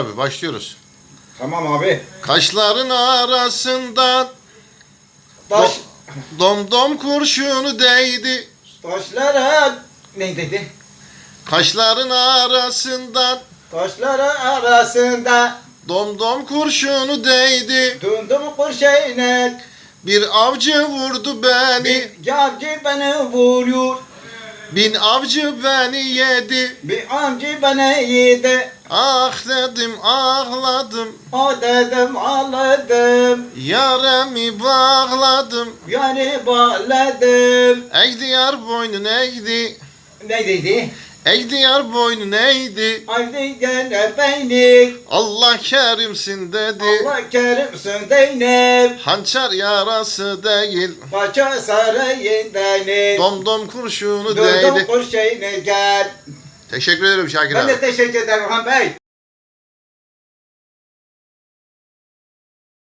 Abi başlıyoruz. Tamam abi. Kaşların arasından Taş, dom dom kurşunu değdi. taşlara ne dedi? Kaşların arasından Taşlara arasında dom dom kurşunu değdi. döndüm kurşeyne. Bir avcı vurdu beni. Bir avcı beni vuruyor. Bin avcı beni yedi. Bir avcı beni yedi. Ah dedim ağladım. O dedim ağladım. Yaremi bağladım. Yani bağladım. Eğdi yar boynun eğdi. Ne dedi? Eğdi yar boynun eğdi. Haydi gene beni. Allah kerimsin dedi. Allah kerimsin Zeynep. Hançer yarası değil. Paça sarayından. Dom dom kurşunu Döndüm değdi. kurşeyne gel. Teşekkür ederim Şakir Ben abi. de teşekkür ederim Han Bey.